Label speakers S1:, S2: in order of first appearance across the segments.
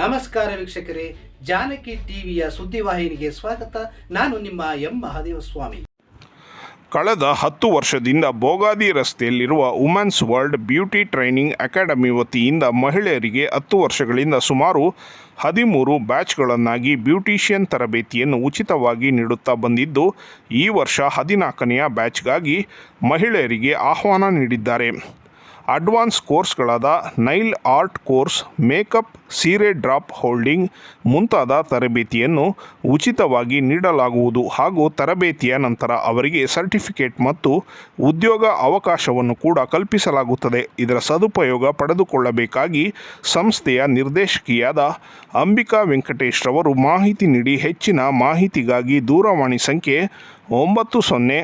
S1: ನಮಸ್ಕಾರ ವೀಕ್ಷಕರೇ, ಜಾನಕಿ ಟಿವಿಯ ಸುದ್ದಿವಾಹಿನಿಗೆ ಸ್ವಾಗತ. ನಾನು ನಿಮ್ಮ ಎಂ ಮಹಾದೇವ ಸ್ವಾಮಿ
S2: ಕಳೆದ ಹತ್ತು ವರ್ಷದಿಂದ ಬೋಗಾದಿ ರಸ್ತೆಯಲ್ಲಿರುವ women's world beauty training academy ವತಿಯಿಂದ ಮಹಿಳೆಯರಿಗೆ ಹತ್ತು ವರ್ಷಗಳಿಂದ ಸುಮಾರು ಹದಿಮೂರು ಬ್ಯಾಚ್ಗಳನ್ನಾಗಿ ಬ್ಯೂಟಿಷಿಯನ್ ತರಬೇತಿಯನ್ನು ಉಚಿತವಾಗಿ ನೀಡುತ್ತಾ ಬಂದಿದ್ದು, ಈ ವರ್ಷ ಹದಿನಾಲ್ಕನೆಯ ಬ್ಯಾಚ್ಗಾಗಿ ಮಹಿಳೆಯರಿಗೆ ಆಹ್ವಾನ ನೀಡಿದ್ದಾರೆ. ಅಡ್ವಾನ್ಸ್ ಕೋರ್ಸ್ಗಳಾದ ನೈಲ್ ಆರ್ಟ್ ಕೋರ್ಸ್, ಮೇಕಪ್ ಸೀರೆ ಡ್ರಾಪ್ ಹೋಲ್ಡಿಂಗ್ ಮುಂತಾದ ತರಬೇತಿಯನ್ನು ಉಚಿತವಾಗಿ ನೀಡಲಾಗುವುದು ಹಾಗೂ ತರಬೇತಿಯ ನಂತರ ಅವರಿಗೆ ಸರ್ಟಿಫಿಕೇಟ್ ಮತ್ತು ಉದ್ಯೋಗ ಅವಕಾಶವನ್ನು ಕೂಡ ಕಲ್ಪಿಸಲಾಗುತ್ತದೆ. ಇದರ ಸದುಪಯೋಗ ಪಡೆದುಕೊಳ್ಳಬೇಕಾಗಿ ಸಂಸ್ಥೆಯ ನಿರ್ದೇಶಕಿಯಾದ ಅಂಬಿಕಾ ವೆಂಕಟೇಶ್ ರವರು ಮಾಹಿತಿ ನೀಡಿ ಹೆಚ್ಚಿನ ಮಾಹಿತಿಗಾಗಿ ದೂರವಾಣಿ ಸಂಖ್ಯೆ ಒಂಬತ್ತು ಸೊನ್ನೆ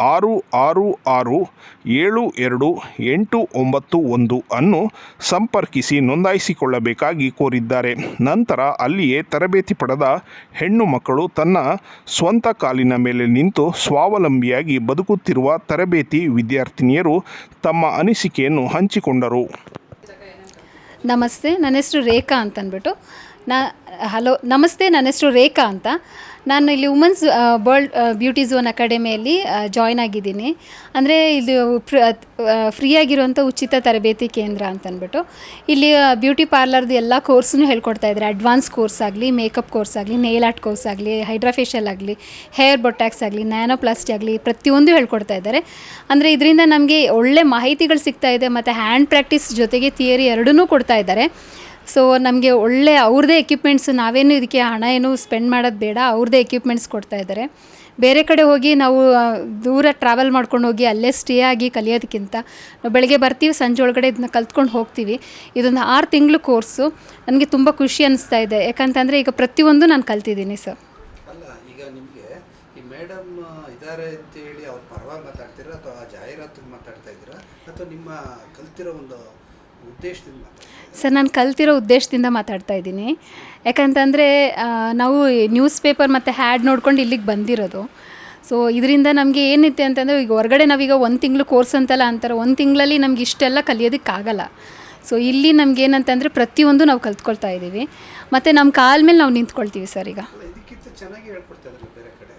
S2: ಆರು ಆರು ಆರು ಏಳು ಎರಡು ಎಂಟು ಒಂಬತ್ತು ಒಂದು ಅನ್ನು ಸಂಪರ್ಕಿಸಿ ನೋಂದಾಯಿಸಿಕೊಳ್ಳಬೇಕಾಗಿ ಕೋರಿದ್ದಾರೆ. ನಂತರ ಅಲ್ಲಿಯೇ ತರಬೇತಿ ಪಡೆದ ಹೆಣ್ಣು ಮಕ್ಕಳು ತನ್ನ ಸ್ವಂತ ಕಾಲಿನ ಮೇಲೆ ನಿಂತು ಸ್ವಾವಲಂಬಿಯಾಗಿ ಬದುಕುತ್ತಿರುವ ತರಬೇತಿ ವಿದ್ಯಾರ್ಥಿನಿಯರು ತಮ್ಮ ಅನಿಸಿಕೆಯನ್ನು ಹಂಚಿಕೊಂಡರು.
S3: ನಮಸ್ತೆ, ನನ್ನ ಹೆಸರು ರೇಖಾ ಅಂತ ಅಂದ್ಬಿಟ್ಟು ನಾ, ಹಲೋ, ನಮಸ್ತೆ, ನನ್ನ ಹೆಸರು ರೇಖಾ ಅಂತ. ನಾನು ಇಲ್ಲಿ ವುಮೆನ್ಸ್ ವರ್ಲ್ಡ್ ಬ್ಯೂಟಿ ಝೋನ್ ಅಕಾಡೆಮಿಯಲ್ಲಿ ಜಾಯ್ನ್ ಆಗಿದ್ದೀನಿ. ಅಂದರೆ ಇದು ಫ್ರೀ ಆಗಿರುವಂಥ ಉಚಿತ ತರಬೇತಿ ಕೇಂದ್ರ ಅಂತ ಅಂದ್ಬಿಟ್ಟು ಇಲ್ಲಿ ಬ್ಯೂಟಿ ಪಾರ್ಲರ್ದು ಎಲ್ಲ ಕೋರ್ಸ್ನು ಹೇಳ್ಕೊಡ್ತಾ ಇದ್ದಾರೆ. ಅಡ್ವಾನ್ಸ್ ಕೋರ್ಸ್ ಆಗಲಿ ಮೇಕಪ್ ಕೋರ್ಸ್ ಆಗಲಿ ನೇಲ್ ಆರ್ಟ್ ಕೋರ್ಸ್ ಆಗಲಿ ಹೈಡ್ರಾಫೇಶಿಯಲ್ ಆಗಲಿ ಹೇರ್ ಬೊಟ್ಯಾಕ್ಸ್ ಆಗಲಿ ನ್ಯಾನೋಪ್ಲಾಸ್ಟಿ ಆಗಲಿ, ಪ್ರತಿಯೊಂದು ಹೇಳ್ಕೊಡ್ತಾ ಇದ್ದಾರೆ. ಅಂದರೆ ಇದರಿಂದ ನಮಗೆ ಒಳ್ಳೆ ಮಾಹಿತಿಗಳು ಸಿಗ್ತಾ ಇದೆ, ಮತ್ತು ಹ್ಯಾಂಡ್ ಪ್ರಾಕ್ಟೀಸ್ ಜೊತೆಗೆ ಥಿಯರಿ ಎರಡನ್ನೂ ಕೊಡ್ತಾ ಇದ್ದಾರೆ. ಸೊ ನಮಗೆ ಒಳ್ಳೆ ಅವ್ರದ್ದೇ ಎಕ್ವಿಪ್ಮೆಂಟ್ಸ್ ನಾವೇನು ಇದಕ್ಕೆ ಹಣ ಏನು ಸ್ಪೆಂಡ್ ಮಾಡೋದು ಬೇಡ ಅವ್ರದ್ದೇ ಎಕ್ವಿಪ್ಮೆಂಟ್ಸ್ ಕೊಡ್ತಾ ಇದ್ದಾರೆ ಬೇರೆ ಕಡೆ ಹೋಗಿ ನಾವು ದೂರ ಟ್ರಾವೆಲ್ ಮಾಡ್ಕೊಂಡು ಹೋಗಿ ಅಲ್ಲೇ ಸ್ಟೇ ಆಗಿ ಕಲಿಯೋದಕ್ಕಿಂತ ನಾವು ಬೆಳಗ್ಗೆ ಬರ್ತೀವಿ, ಸಂಜೆ ಒಳಗಡೆ ಇದನ್ನ ಕಲ್ತ್ಕೊಂಡು ಹೋಗ್ತೀವಿ. ಇದೊಂದು ಆರು ತಿಂಗಳು ಕೋರ್ಸು ನನಗೆ ತುಂಬ ಖುಷಿ ಅನಿಸ್ತಾ ಇದೆ. ಯಾಕಂತಂದರೆ ಈಗ ಪ್ರತಿಯೊಂದು ನಾನು ಕಲ್ತಿದ್ದೀನಿ ಸರ್
S1: ಮೇಡಮ್ ಇದ್ದಾರೆ ಅಂತೇಳಿ ಅವ್ರ ಪರವಾಗಿ ಮಾತಾಡ್ತೀರಾ ಅಥವಾ ಜಾಹೀರಾತಿಗೆ ಮಾತಾಡ್ತಾ ಇದ್ದೀರಾ? ಅಥವಾ ನಿಮ್ಮ ಕಲ್ತಿರೋ ಒಂದು ಉದ್ದೇಶದಿಂದ
S3: ಸರ್ ನಾನು ಕಲ್ತಿರೋ ಉದ್ದೇಶದಿಂದ ಮಾತಾಡ್ತಾ ಇದ್ದೀನಿ. ಯಾಕಂತಂದರೆ ನಾವು ನ್ಯೂಸ್ ಪೇಪರ್ ಮತ್ತು ಹ್ಯಾಡ್ ನೋಡ್ಕೊಂಡು ಇಲ್ಲಿಗೆ ಬಂದಿರೋದು. ಸೊ ಇದರಿಂದ ನಮಗೆ ಏನಿದೆ ಅಂತಂದರೆ ಈಗ ಹೊರಗಡೆ ನಾವೀಗ ಒಂದು ತಿಂಗಳು ಕೋರ್ಸ್ ಅಂತಲ್ಲ ಅಂತಾರೆ ಒಂದು ತಿಂಗಳಲ್ಲಿ ನಮ್ಗೆ ಇಷ್ಟೆಲ್ಲ ಕಲಿಯೋದಕ್ಕಾಗಲ್ಲ. ಸೊ ಇಲ್ಲಿ ನಮ್ಗೆ ಏನಂತಂದರೆ ಪ್ರತಿಯೊಂದು ನಾವು ಕಲ್ತ್ಕೊಳ್ತಾ ಇದ್ದೀವಿ ಮತ್ತು ನಮ್ಮ ಕಾಲ ಮೇಲೆ ನಾವು ನಿಂತ್ಕೊಳ್ತೀವಿ ಸರ್ ಈಗ
S1: ಅಲ್ಲ ಇದಕ್ಕಿಂತ ಚೆನ್ನಾಗಿ ಹೇಳ್ಕೊಡ್ತಾ ಇದ್ರಲ್ಲ ಬೇರೆ ಕಡೆ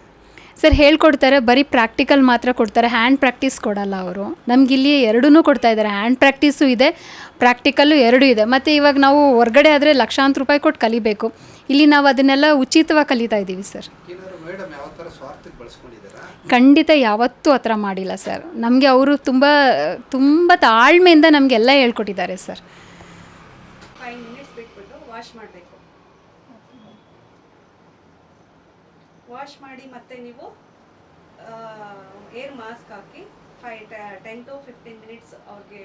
S3: ಸರ್ ಹೇಳ್ಕೊಡ್ತಾರೆ ಬರೀ ಪ್ರಾಕ್ಟಿಕಲ್ ಮಾತ್ರ ಕೊಡ್ತಾರೆ ಹ್ಯಾಂಡ್ ಪ್ರಾಕ್ಟೀಸ್ ಕೊಡಲ್ಲ ಅವರು. ನಮಗಿಲ್ಲಿ ಎರಡೂ ಕೊಡ್ತಾ ಇದ್ದಾರೆ. ಹ್ಯಾಂಡ್ ಪ್ರಾಕ್ಟೀಸು ಇದೆ ಪ್ರಾಕ್ಟಿಕಲ್ಲು ಎರಡೂ ಇದೆ. ಮತ್ತು ಇವಾಗ ನಾವು ಹೊರಗಡೆ ಆದರೆ ಲಕ್ಷಾಂತರ ರೂಪಾಯಿ ಕೊಟ್ಟು ಕಲಿಬೇಕು. ಇಲ್ಲಿ ನಾವು ಅದನ್ನೆಲ್ಲ ಉಚಿತವಾಗಿ ಕಲಿತಾ ಇದ್ದೀವಿ ಸರ್. ಖಂಡಿತ ಯಾವತ್ತೂ ಆ ಥರ ಮಾಡಿಲ್ಲ ಸರ್. ನಮಗೆ ಅವರು ತುಂಬ ತುಂಬ ತಾಳ್ಮೆಯಿಂದ ನಮಗೆಲ್ಲ ಹೇಳ್ಕೊಟ್ಟಿದ್ದಾರೆ ಸರ್.
S4: ಫೈವ್ ಮಿನಿಟ್ಸ್ ಬಿಟ್ಬಿಟ್ಟು ವಾಶ್ ಮಾಡಿ ಮತ್ತೆ ನೀವು air mask hockey five ten to fifteen minutes ಅವ್ರಿಗೆ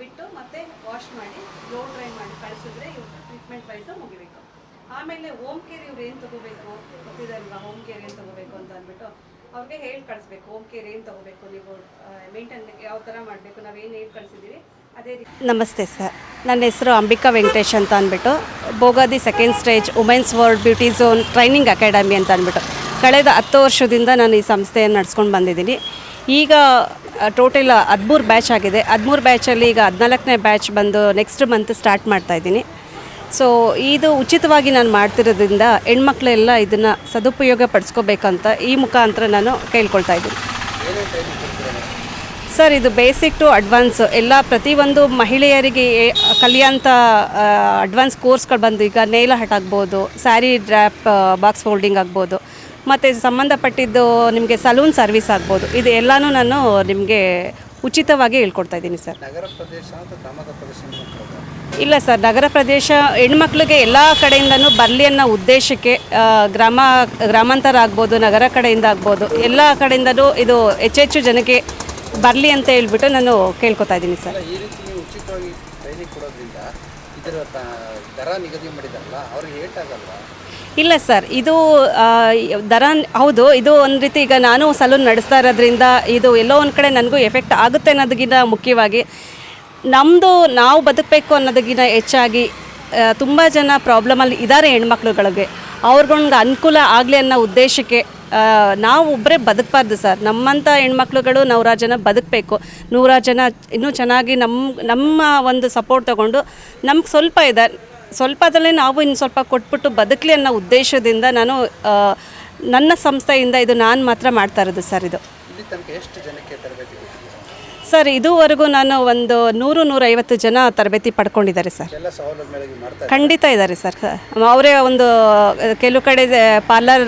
S4: ಬಿಟ್ಟು ಮತ್ತೆ ವಾಶ್ ಮಾಡಿ ಲೋ ಡ್ರೈ ಮಾಡಿ ಕಳಿಸಿದ್ರೆ ಇವ್ರ ಟ್ರೀಟ್ಮೆಂಟ್ ವೈಸ್ ಮುಗಿಬೇಕು. ಆಮೇಲೆ ಹೋಮ್ ಕೇರ್ ಇವ್ರು ಏನು ತಗೋಬೇಕು ಗೊತ್ತಿದಲ್ವಾ? ಹೋಮ್ ಕೇರ್ ಏನು ತೊಗೋಬೇಕು ಅಂತ ಅಂದ್ಬಿಟ್ಟು ಅವ್ರಿಗೆ ಹೇಳಿ ಕಳಿಸ್ಬೇಕು. ಹೋಮ್ ಕೇರ್ ಏನು ತಗೋಬೇಕು ನೀವು? ಮೇಂಟೈನ್ ಯಾವ ಥರ ಮಾಡಬೇಕು? ನಾವೇನು ಹೇಳಿ ಕಳಿಸಿದ್ದೀವಿ
S5: ನಮಸ್ತೆ ಸರ್. ನನ್ನ ಹೆಸರು ಅಂಬಿಕಾ ವೆಂಕಟೇಶ್ ಅಂತ ಅಂದ್ಬಿಟ್ಟು, Bogadi second stage women's world beauty zone training academy ಅಂತ ಅಂದ್ಬಿಟ್ಟು ಕಳೆದ ಹತ್ತು ವರ್ಷದಿಂದ ನಾನು ಈ ಸಂಸ್ಥೆಯನ್ನು ನಡ್ಸ್ಕೊಂಡು ಬಂದಿದ್ದೀನಿ. ಈಗ ಟೋಟಲ್ ಹದಿಮೂರು ಬ್ಯಾಚ್ ಆಗಿದೆ. ಹದಿಮೂರು ಬ್ಯಾಚಲ್ಲಿ ಈಗ ಹದಿನಾಲ್ಕನೇ ಬ್ಯಾಚ್ ಬಂದು ನೆಕ್ಸ್ಟ್ ಮಂತ್ ಸ್ಟಾರ್ಟ್ ಮಾಡ್ತಾ ಇದ್ದೀನಿ. ಸೊ ಇದು ಉಚಿತವಾಗಿ ನಾನು ಮಾಡ್ತಿರೋದ್ರಿಂದ ಹೆಣ್ಮಕ್ಳೆಲ್ಲ ಇದನ್ನು ಸದುಪಯೋಗ ಪಡಿಸ್ಕೋಬೇಕಂತ ಈ ಮುಖಾಂತರ ನಾನು ಕೇಳ್ಕೊಳ್ತಾ ಇದ್ದೀನಿ. ಸರ್ ಇದು ಬೇಸಿಕ್ ಟು ಅಡ್ವಾನ್ಸ್ ಎಲ್ಲ ಪ್ರತಿಯೊಂದು ಮಹಿಳೆಯರಿಗೆ ಕಲಿಯೋಂಥ ಅಡ್ವಾನ್ಸ್ ಕೋರ್ಸ್ಗಳು ಬಂದು ಈಗ ನೇಲ ಹಟ್ ಆಗ್ಬೋದು ಸ್ಯಾರಿ ಡ್ರ್ಯಾಪ್ ಬಾಕ್ಸ್ ಫೋಲ್ಡಿಂಗ್ ಆಗ್ಬೋದು ಮತ್ತು ಸಂಬಂಧಪಟ್ಟಿದ್ದು ನಿಮಗೆ ಸಲೂನ್ ಸರ್ವಿಸ್ ಆಗ್ಬೋದು. ಇದು ಎಲ್ಲನೂ ನಾನು ನಿಮಗೆ ಉಚಿತವಾಗಿ ಹೇಳ್ಕೊಡ್ತಾ ಇದ್ದೀನಿ ಸರ್.
S1: ನಗರ ಪ್ರದೇಶ ಅಥವಾ ಗ್ರಾಮದ ಪ್ರದೇಶ ಮಕ್ಕಳು
S5: ಇಲ್ಲ ಸರ್ ನಗರ ಪ್ರದೇಶ ಹೆಣ್ಮಕ್ಳಿಗೆ ಎಲ್ಲ ಕಡೆಯಿಂದನೂ ಬರಲಿ ಅನ್ನೋ ಉದ್ದೇಶಕ್ಕೆ ಗ್ರಾಮ ಗ್ರಾಮಾಂತರ ಆಗ್ಬೋದು ನಗರ ಕಡೆಯಿಂದ ಆಗ್ಬೋದು ಎಲ್ಲ ಕಡೆಯಿಂದನೂ ಇದು ಹೆಚ್ಚೆಚ್ಚು ಜನಕ್ಕೆ ಬರಲಿ ಅಂತ ಹೇಳ್ಬಿಟ್ಟು ನಾನು ಕೇಳ್ಕೊತಾ ಇದ್ದೀನಿ ಸರ್.
S1: ಈ ರೀತಿ ನೀವು ಉಚಿತವಾಗಿ ಟ್ರೈನಿಂಗ್ ಕೊಡೋದ್ರಿಂದ ಇದರ ದರ ನಿಗದಿ ಮಾಡಿದಾರಲ್ಲ ಅವ್ರಿಗೆ ಏಟ್ ಆಗಲ್ವಾ
S5: ಇಲ್ಲ ಸರ್ ಇದು ದರ ಹೌದು ಇದು ಒಂದು ರೀತಿ ಈಗ ನಾನು ಸಲೂನ್ ನಡೆಸ್ತಾ ಇರೋದ್ರಿಂದ ಇದು ಎಲ್ಲೋ ಒಂದು ಕಡೆ ನನಗೂ ಎಫೆಕ್ಟ್ ಆಗುತ್ತೆ ಅನ್ನೋದಕ್ಕಿಂತ ಮುಖ್ಯವಾಗಿ ನಮ್ಮದು ನಾವು ಬದುಕಬೇಕು ಅನ್ನೋದಕ್ಕಿಂತ ಹೆಚ್ಚಾಗಿ ತುಂಬ ಜನ ಪ್ರಾಬ್ಲಮಲ್ಲಿ ಇದ್ದಾರೆ ಹೆಣ್ಮಕ್ಳುಗಳಿಗೆ. ಅವ್ರಿಗೊಂದು ಅನುಕೂಲ ಆಗಲಿ ಅನ್ನೋ ಉದ್ದೇಶಕ್ಕೆ ನಾವು ಒಬ್ಬರೇ ಬದುಕಬಾರ್ದು ಸರ್. ನಮ್ಮಂಥ ಹೆಣ್ಮಕ್ಳುಗಳು ನೂರಾರು ಜನ ಬದುಕಬೇಕು. ನೂರಾರು ಜನ ಇನ್ನೂ ಚೆನ್ನಾಗಿ ನಮ್ಮ ನಮ್ಮ ಒಂದು ಸಪೋರ್ಟ್ ತಗೊಂಡು ನಮ್ಗೆ ಸ್ವಲ್ಪ ಇದೆ. ಸ್ವಲ್ಪದಲ್ಲೇ ನಾವು ಇನ್ನು ಸ್ವಲ್ಪ ಕೊಟ್ಬಿಟ್ಟು ಬದುಕಲಿ ಅನ್ನೋ ಉದ್ದೇಶದಿಂದ ನಾನು ನನ್ನ ಸಂಸ್ಥೆಯಿಂದ ಇದು ನಾನು ಮಾತ್ರ ಮಾಡ್ತಾ ಇರೋದು ಸರ್ ಇದು.
S1: ಎಷ್ಟು ಜನಕ್ಕೆ ಕೊಟ್ಟಿದ್ದೀರಾ
S5: ಸರ್ ಇದುವರೆಗೂ ನಾನು ಒಂದು ನೂರು ನೂರೈವತ್ತು ಜನ ತರಬೇತಿ ಪಡ್ಕೊಂಡಿದ್ದಾರೆ ಸರ್. ಖಂಡಿತ ಇದ್ದಾರೆ ಸರ್. ಅವರೇ ಒಂದು ಕೆಲವು ಕಡೆ ಪಾರ್ಲರ್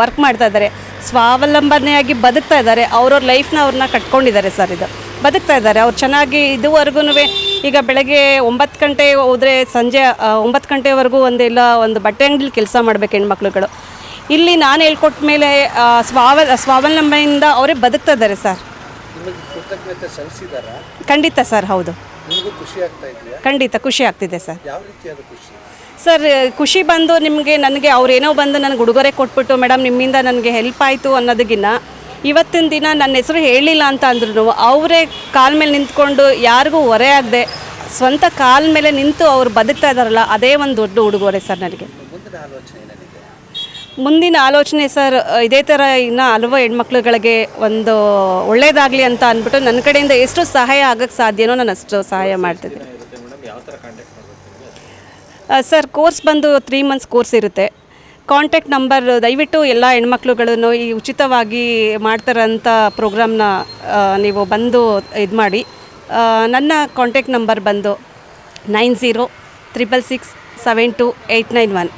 S5: ವರ್ಕ್ ಮಾಡ್ತಾ ಇದ್ದಾರೆ. ಸ್ವಾವಲಂಬನೆಯಾಗಿ ಬದುಕ್ತಾ ಇದ್ದಾರೆ. ಅವ್ರವ್ರ ಲೈಫ್ನ ಅವ್ರನ್ನ ಕಟ್ಕೊಂಡಿದ್ದಾರೆ ಸರ್ ಇದು. ಬದುಕ್ತಾ ಇದ್ದಾರೆ. ಅವ್ರು ಚೆನ್ನಾಗಿ ಇದುವರೆಗೂ ಈಗ ಬೆಳಗ್ಗೆ ಒಂಬತ್ತು ಗಂಟೆ ಹೋದರೆ ಸಂಜೆ ಒಂಬತ್ತು ಗಂಟೆವರೆಗೂ ಒಂದೆಲ್ಲ ಒಂದು ಬಟ್ಟೆ ಅಂಗಡಿಲಿ ಕೆಲಸ ಮಾಡಬೇಕು ಹೆಣ್ಮಕ್ಳುಗಳು. ಇಲ್ಲಿ ನಾನು ಹೇಳ್ಕೊಟ್ಟ ಮೇಲೆ ಆ, ಸ್ವಾವ ಸ್ವಾವಲಂಬನೆಯಿಂದ ಅವರೇ ಬದುಕ್ತಾ ಇದ್ದಾರೆ ಸರ್.
S1: ನಿಮಗೆ ಕೃತಜ್ಞತೆ ಸಲ್ಲಿಸಿದಾರಾ?
S5: ಖಂಡಿತ ಸರ್ ಹೌದು.
S1: ನಿಮಗೂ ಖುಷಿ ಆಗ್ತಾ ಇದೆಯಾ?
S5: ಖಂಡಿತ ಖುಷಿ ಆಗ್ತಿದೆ ಸರ್.
S1: ಯಾವ ರೀತಿಯಾದ ಖುಷಿ?
S5: ಸರ್ ಖುಷಿ ಬಂದು ನಿಮಗೆ ನನಗೆ ಅವ್ರೇನೋ ಬಂದು ನನಗೆ ಉಡುಗೊರೆ ಕೊಟ್ಬಿಟ್ಟು ಮೇಡಮ್ ನಿಮ್ಮಿಂದ ನನಗೆ ಹೆಲ್ಪ್ ಆಯಿತು ಅನ್ನೋದಕ್ಕಿನ್ನ ಇವತ್ತಿನ ದಿನ ನನ್ನ ಹೆಸರು ಹೇಳಿಲ್ಲ ಅಂತ ಅಂದ್ರೂ ಅವರೇ ಕಾಲ ಮೇಲೆ ನಿಂತ್ಕೊಂಡು ಯಾರಿಗೂ ಹೊರೆ ಆಗದೆ ಸ್ವಂತ ಕಾಲ ಮೇಲೆ ನಿಂತು ಅವ್ರು ಬದುಕ್ತಾ ಇದ್ದಾರಲ್ಲ ಅದೇ ಒಂದು ದೊಡ್ಡ ಉಡುಗೊರೆ ಸರ್ ನನಗೆ.
S1: ಮುಂದಿನ ಆಲೋಚನೆ
S5: ಸರ್ ಇದೇ ಥರ ಇನ್ನು ಹಲವು ಹೆಣ್ಮಕ್ಳುಗಳಿಗೆ ಒಂದು ಒಳ್ಳೇದಾಗಲಿ ಅಂತ ಅಂದ್ಬಿಟ್ಟು ನನ್ನ ಕಡೆಯಿಂದ ಎಷ್ಟು ಸಹಾಯ ಆಗೋಕ್ಕೆ ಸಾಧ್ಯನೋ ನಾನು ಅಷ್ಟು ಸಹಾಯ ಮಾಡ್ತಿದ್ದೆ ಸರ್, ಕೋರ್ಸ್ ಬಂದು ತ್ರೀ ಮಂತ್ಸ್ ಕೋರ್ಸ್ ಇರುತ್ತೆ. ಕಾಂಟ್ಯಾಕ್ಟ್ ನಂಬರ್ ದಯವಿಟ್ಟು ಎಲ್ಲ ಹೆಣ್ಮಕ್ಳುಗಳನ್ನು ಈ ಉಚಿತವಾಗಿ ಮಾಡ್ತಾರಂಥ ಪ್ರೋಗ್ರಾಮ್ನ ನೀವು ಬಂದು ಇದು ಮಾಡಿ. ನನ್ನ ಕಾಂಟ್ಯಾಕ್ಟ್ ನಂಬರ್ ಬಂದು nine zero triple six seven two eight nine one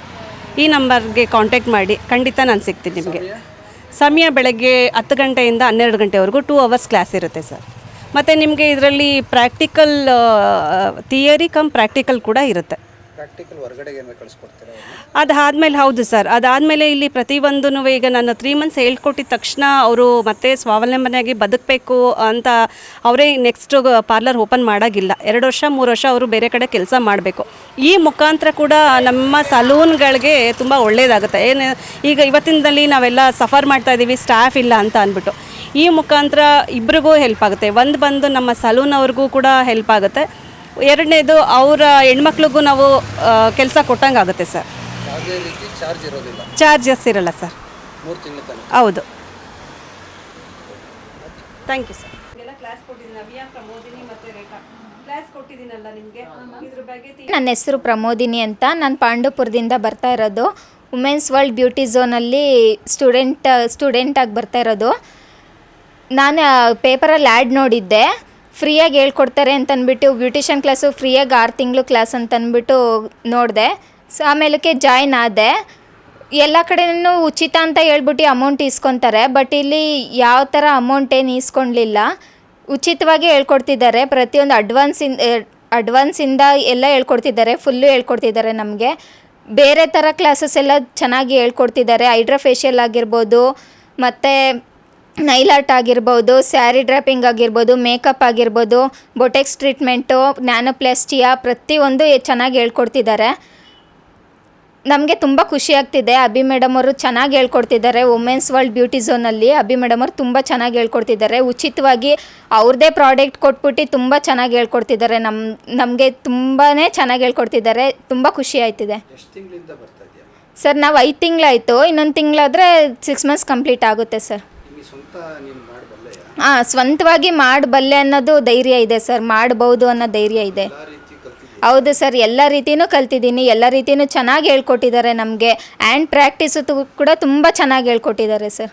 S5: ಈ ನಂಬರ್ಗೆ ಕಾಂಟ್ಯಾಕ್ಟ್ ಮಾಡಿ. ಖಂಡಿತ ನಾನು ಸಿಗ್ತೀನಿ ನಿಮಗೆ. ಸಮಯ ಬೆಳಗ್ಗೆ ಹತ್ತು ಗಂಟೆಯಿಂದ ಹನ್ನೆರಡು ಗಂಟೆವರೆಗೂ ಟೂ ಅವರ್ಸ್ ಕ್ಲಾಸ್ ಇರುತ್ತೆ ಸರ್ ಮತ್ತು ನಿಮಗೆ ಇದರಲ್ಲಿ ಪ್ರಾಕ್ಟಿಕಲ್ ಥಿಯರಿ ಕಮ್ ಪ್ರಾಕ್ಟಿಕಲ್ ಕೂಡ ಇರುತ್ತೆ.
S1: ಪ್ರಾಕ್ಟಿಕಲ್ ಹೊರಗಡೆ ಏನಾದ್ರು ಕಳಿಸ್ಕೊಡ್ತೀರಾ
S5: ಹೌದು ಸರ್. ಅದಾದಮೇಲೆ ಇಲ್ಲಿ ಪ್ರತಿಯೊಂದೂ ಈಗ ನಾನು ತ್ರೀ ಮಂತ್ಸ್ ಹೇಳ್ಕೊಟ್ಟಿದ ತಕ್ಷಣ ಅವರು ಮತ್ತೆ ಸ್ವಾವಲಂಬನೆಯಾಗಿ ಬದುಕಬೇಕು ಅಂತ ಅವರೇ ನೆಕ್ಸ್ಟ್ ಪಾರ್ಲರ್ ಓಪನ್ ಮಾಡೋಂಗಿಲ್ಲ. ಎರಡು ವರ್ಷ, ಮೂರು ವರ್ಷ ಅವರು ಬೇರೆ ಕಡೆ ಕೆಲಸ ಮಾಡಬೇಕು. ಈ ಮುಖಾಂತರ ಕೂಡ ನಮ್ಮ ಸಲೂನ್ಗಳಿಗೆ ತುಂಬ ಒಳ್ಳೆಯದಾಗುತ್ತೆ ಏನು ಈಗ ಇವತ್ತಿನದಲ್ಲಿ ನಾವೆಲ್ಲ ಸಫರ್ ಮಾಡ್ತಾ ಇದ್ದೀವಿ ಸ್ಟಾಫ್ ಇಲ್ಲ ಅಂತ ಅಂದ್ಬಿಟ್ಟು. ಈ ಮುಖಾಂತರ ಇಬ್ರಿಗೂ ಹೆಲ್ಪ್ ಆಗುತ್ತೆ. ಒಂದು ಬಂದು ನಮ್ಮ ಸಲೂನ್ ಅವ್ರಿಗೂ ಕೂಡ ಹೆಲ್ಪ್ ಆಗುತ್ತೆ. ಎರಡನೇದು ಅವರ ಹೆಣ್ಮಕ್ಳಿಗೂ ನಾವು ಕೆಲಸ ಕೊಟ್ಟಂಗೆ ಆಗುತ್ತೆ ಸರ್.
S1: ಯಾವುದೇ ರೀತಿ ಚಾರ್ಜ್ ಇರೋದಿಲ್ಲ.
S5: ಚಾರ್ಜಸ್ ಇರಲ್ಲ ಸರ್.
S1: ಮೂರು ತಿಂಗಳ ತನಕ.
S5: ಹೌದು. ಥ್ಯಾಂಕ್ ಯು ಸರ್
S3: ಎಲ್ಲ ಕ್ಲಾಸ್ ಕೊಟ್ಟಿದ್ದೀನಿ. ಅವಿಯಾ ಪ್ರಮೋದಿನಿ ಮತ್ತೆ ರೇಖಾ. ಕ್ಲಾಸ್ ಕೊಟ್ಟಿದ್ದೀನಲ್ಲ ನಿಮಗೆ? ಇದ್ರ ಬಗ್ಗೆ
S6: ನನ್ನ ಹೆಸರು ಪ್ರಮೋದಿನಿ ಅಂತ. ನಾನು ಪಾಂಡುಪುರದಿಂದ ಬರ್ತಾ ಇರೋದು. ವುಮೆನ್ಸ್ ವರ್ಲ್ಡ್ ಬ್ಯೂಟಿ ಝೋನಲ್ಲಿ ಸ್ಟೂಡೆಂಟ್ ಸ್ಟೂಡೆಂಟಾಗಿ ಬರ್ತಾ ಇರೋದು. ನಾನು ಪೇಪರಲ್ಲಿ ಆ್ಯಡ್ ನೋಡಿದ್ದೆ. ಫ್ರೀಯಾಗಿ ಹೇಳ್ಕೊಡ್ತಾರೆ ಅಂತ ಅಂದ್ಬಿಟ್ಟು ಬ್ಯೂಟಿಷನ್ ಕ್ಲಾಸು ಫ್ರೀಯಾಗಿ ಆರು ತಿಂಗಳು ಕ್ಲಾಸ್ ಅಂತ ಅಂದ್ಬಿಟ್ಟು ನೋಡಿದೆ. ಸೊ ಆಮೇಲಕ್ಕೆ ಜಾಯ್ನ್ ಆದೆ. ಎಲ್ಲ ಕಡೆನೂ ಉಚಿತ ಅಂತ ಹೇಳ್ಬಿಟ್ಟು ಅಮೌಂಟ್ ಇಸ್ಕೊತಾರೆ ಬಟ್ ಇಲ್ಲಿ ಯಾವ ಥರ ಅಮೌಂಟ್ ಏನು ಇಸ್ಕೊಳ್ಲಿಲ್ಲ ಉಚಿತವಾಗಿ ಹೇಳ್ಕೊಡ್ತಿದ್ದಾರೆ. ಪ್ರತಿಯೊಂದು ಅಡ್ವಾನ್ಸಿಂದ ಅಡ್ವಾನ್ಸಿಂದ ಎಲ್ಲ ಹೇಳ್ಕೊಡ್ತಿದ್ದಾರೆ. ಫುಲ್ಲು ಹೇಳ್ಕೊಡ್ತಿದ್ದಾರೆ ನಮಗೆ. ಬೇರೆ ಥರ ಕ್ಲಾಸಸ್ ಎಲ್ಲ ಚೆನ್ನಾಗಿ ಹೇಳ್ಕೊಡ್ತಿದ್ದಾರೆ. ಹೈಡ್ರಾ ಫೇಶಿಯಲ್ ಆಗಿರ್ಬೋದು, ಮತ್ತು ನೈಲ್ ಆರ್ಟ್ ಆಗಿರ್ಬೋದು ಸ್ಯಾರಿ ಡ್ರಾಪಿಂಗ್ ಆಗಿರ್ಬೋದು ಮೇಕಪ್ ಆಗಿರ್ಬೋದು ಬೊಟೆಕ್ಸ್ ಟ್ರೀಟ್ಮೆಂಟು ನ್ಯಾನೋಪ್ಲಾಸ್ಟಿಯಾ ಪ್ರತಿಯೊಂದು ಚೆನ್ನಾಗಿ ಹೇಳ್ಕೊಡ್ತಿದ್ದಾರೆ. ನಮಗೆ ತುಂಬ ಖುಷಿ ಆಗ್ತಿದೆ. ಅಭಿ ಮೇಡಮ್ ಅವರು ಚೆನ್ನಾಗಿ ಹೇಳ್ಕೊಡ್ತಿದ್ದಾರೆ. ವುಮೆನ್ಸ್ ವರ್ಲ್ಡ್ ಬ್ಯೂಟಿ ಝೋನಲ್ಲಿ ಅಭಿ ಮೇಡಮ್ ಅವರು ತುಂಬ ಚೆನ್ನಾಗಿ ಹೇಳ್ಕೊಡ್ತಿದ್ದಾರೆ. ಉಚಿತವಾಗಿ ಅವ್ರದ್ದೇ ಪ್ರಾಡಕ್ಟ್ ಕೊಟ್ಬಿಟ್ಟು ತುಂಬ ಚೆನ್ನಾಗಿ ಹೇಳ್ಕೊಡ್ತಿದ್ದಾರೆ. ನಮ್ಮ ನಮಗೆ ತುಂಬಾ ಚೆನ್ನಾಗಿ ಹೇಳ್ಕೊಡ್ತಿದ್ದಾರೆ. ತುಂಬ ಖುಷಿ ಆಯ್ತಿದೆ. ಸರ್ ನಾವು ಐದು ತಿಂಗಳಾಯಿತು. ಇನ್ನೊಂದು ತಿಂಗಳಾದರೆ ಸಿಕ್ಸ್ ಮಂತ್ಸ್ ಕಂಪ್ಲೀಟ್ ಆಗುತ್ತೆ ಸರ್. ಹಾಂ ಸ್ವಂತವಾಗಿ ಮಾಡಬಲ್ಲೆ ಅನ್ನೋದು ಧೈರ್ಯ ಇದೆ ಸರ್. ಮಾಡಬಹುದು ಅನ್ನೋ ಧೈರ್ಯ ಇದೆ. ಹೌದು ಸರ್ ಎಲ್ಲ ರೀತಿನೂ ಕಲ್ತಿದ್ದೀನಿ. ಎಲ್ಲ ರೀತಿನೂ ಚೆನ್ನಾಗಿ ಹೇಳ್ಕೊಟ್ಟಿದ್ದಾರೆ ನಮಗೆ. ಆ್ಯಂಡ್ ಪ್ರಾಕ್ಟೀಸು ಕೂಡ ತುಂಬ ಚೆನ್ನಾಗಿ ಹೇಳ್ಕೊಟ್ಟಿದ್ದಾರೆ ಸರ್.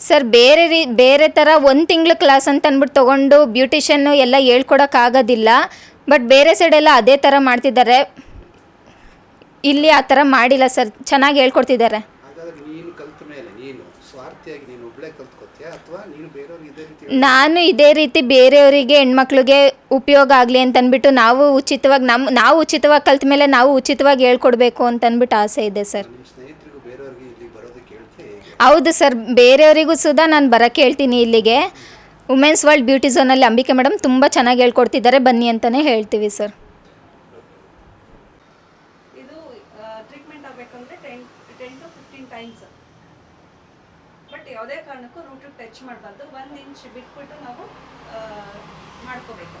S6: ಸರ್ ಬೇರೆ ರೀ ಬೇರೆ ಥರ ಒಂದು ತಿಂಗಳು ಕ್ಲಾಸ್ ಅಂತ ಅಂದ್ಬಿಟ್ಟು ತೊಗೊಂಡು ಬ್ಯೂಟಿಷನ್ನು ಎಲ್ಲ ಹೇಳ್ಕೊಡೋಕ್ಕಾಗೋದಿಲ್ಲ. ಬಟ್ ಬೇರೆ ಸೈಡೆಲ್ಲ ಅದೇ ಥರ ಮಾಡ್ತಿದ್ದಾರೆ. ಇಲ್ಲಿ ಆ ಥರ ಮಾಡಿಲ್ಲ ಸರ್. ಚೆನ್ನಾಗಿ ಹೇಳ್ಕೊಡ್ತಿದ್ದಾರೆ
S1: ಹಾಗಾದ್ರೆ ನೀನು ಕಲ್ತ ಮೇಲೆ ನೀನು ಸ್ವಾರ್ಥಿಯಾಗಿ ನೀನು ಒಬ್ಬಳೇ ಕಲ್ತ್ಕೊತೀಯಾ ಅಥವಾ ನೀನು ಬೇರೆಯವ್ರಿಗೆ ಇದೇ ರೀತಿ
S6: ನಾನು ಇದೇ ರೀತಿ ಬೇರೆಯವರಿಗೆ ಹೆಣ್ಮಕ್ಳಿಗೆ ಉಪಯೋಗ ಆಗಲಿ ಅಂತ ಅಂದ್ಬಿಟ್ಟು ನಾವು ಉಚಿತವಾಗಿ ನಮ್ಮ ನಾವು ಉಚಿತವಾಗಿ ಕಲ್ತ ಮೇಲೆ ನಾವು ಉಚಿತವಾಗಿ ಹೇಳ್ಕೊಡ್ಬೇಕು ಅಂತ ಅಂದ್ಬಿಟ್ಟು ಆಸೆ ಇದೆ ಸರ್.
S1: ನಿಮ್ಮ ಸ್ನೇಹಿತರಿಗೂ ಬೇರೆಯವ್ರಿಗೆ ಇಲ್ಲಿಗೆ ಬರೋದಕ್ಕೆ ಹೇಳ್ತೆ ಹೇಗೆ?
S6: ಹೌದು ಸರ್. ಬೇರೆಯವರಿಗೂ ಸುದಾ ನಾನು ಬರಕ್ಕೆ ಹೇಳ್ತೀನಿ ಇಲ್ಲಿಗೆ. ವುಮೆನ್ಸ್ ವರ್ಲ್ಡ್ ಬ್ಯೂಟಿ ಝೋನಲ್ಲಿ ಅಂಬಿಕೆ ಮೇಡಮ್ ತುಂಬ ಚೆನ್ನಾಗಿ ಹೇಳ್ಕೊಡ್ತಿದ್ದಾರೆ. ಬನ್ನಿ ಅಂತಲೇ ಹೇಳ್ತೀವಿ ಸರ್
S3: ಇದು ಟ್ರೀಟ್ಮೆಂಟ್ ಆಗಬೇಕಂದ್ರೆ ten ten to fifteen times but touch ಮಾಡಬಾರ್ದು. ಒಂದು ಇಂಚ್ ಬಿಟ್ಬಿಟ್ಟು ನಾವು ಮಾಡ್ಕೋಬೇಕು.